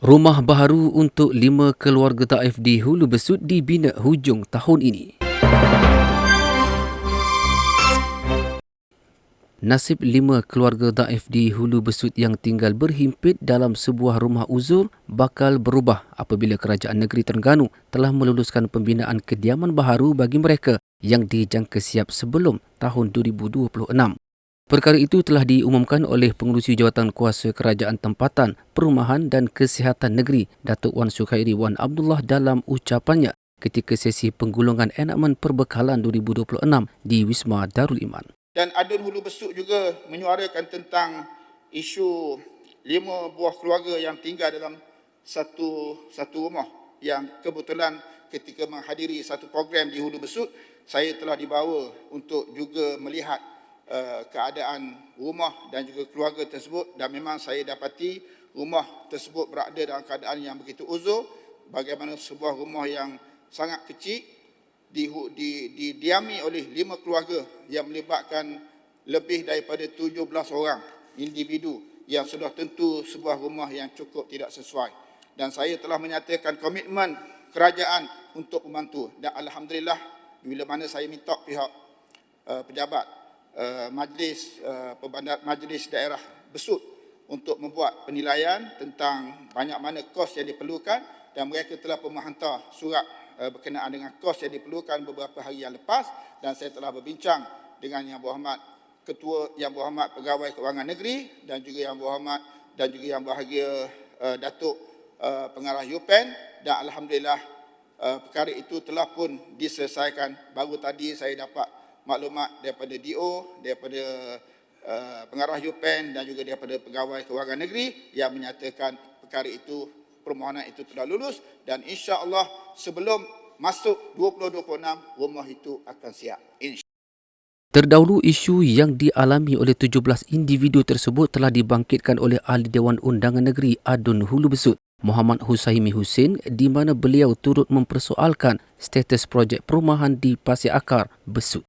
Rumah baharu untuk lima keluarga taif di Hulu Besut dibina hujung tahun ini. Nasib lima keluarga daif di Hulu Besut yang tinggal berhimpit dalam sebuah rumah uzur bakal berubah apabila kerajaan negeri Terengganu telah meluluskan pembinaan kediaman baharu bagi mereka yang dijangka siap sebelum tahun 2026. Perkara itu telah diumumkan oleh pengurusi jawatan kuasa kerajaan tempatan, perumahan dan kesihatan negeri Datuk Wan Sukhairi Wan Abdullah dalam ucapannya ketika sesi penggulungan enakmen perbekalan 2026 di Wisma Darul Iman. Dan Adun Hulu Besuk juga menyuarakan tentang isu lima buah keluarga yang tinggal dalam satu satu rumah yang kebetulan ketika menghadiri satu program di Hulu Besut saya telah dibawa untuk juga melihat uh, keadaan rumah dan juga keluarga tersebut dan memang saya dapati rumah tersebut berada dalam keadaan yang begitu uzur bagaimana sebuah rumah yang sangat kecil di, di, didiami oleh lima keluarga yang melibatkan lebih daripada 17 orang individu yang sudah tentu sebuah rumah yang cukup tidak sesuai. Dan saya telah menyatakan komitmen kerajaan untuk membantu. Dan Alhamdulillah, bila mana saya minta pihak uh, pejabat uh, majlis, uh, majlis daerah Besut untuk membuat penilaian tentang banyak mana kos yang diperlukan dan mereka telah pun menghantar surat Eh, berkenaan dengan kos yang diperlukan beberapa hari yang lepas dan saya telah berbincang dengan Yang Berhormat Ketua Yang Berhormat Pegawai Kewangan Negeri dan juga Yang Berhormat dan juga Yang Bahagia Datuk Pengarah UPEN dan Alhamdulillah perkara itu telah pun diselesaikan. Baru tadi saya dapat maklumat daripada DO, daripada uh, Pengarah UPEN dan juga daripada Pegawai Kewangan Negeri yang menyatakan perkara itu permohonan itu telah lulus dan insya-Allah sebelum masuk 2026 rumah itu akan siap. Insya Terdahulu isu yang dialami oleh 17 individu tersebut telah dibangkitkan oleh Ahli Dewan Undangan Negeri Adun Hulu Besut Muhammad Husaimi Husin di mana beliau turut mempersoalkan status projek perumahan di Pasir Akar Besut.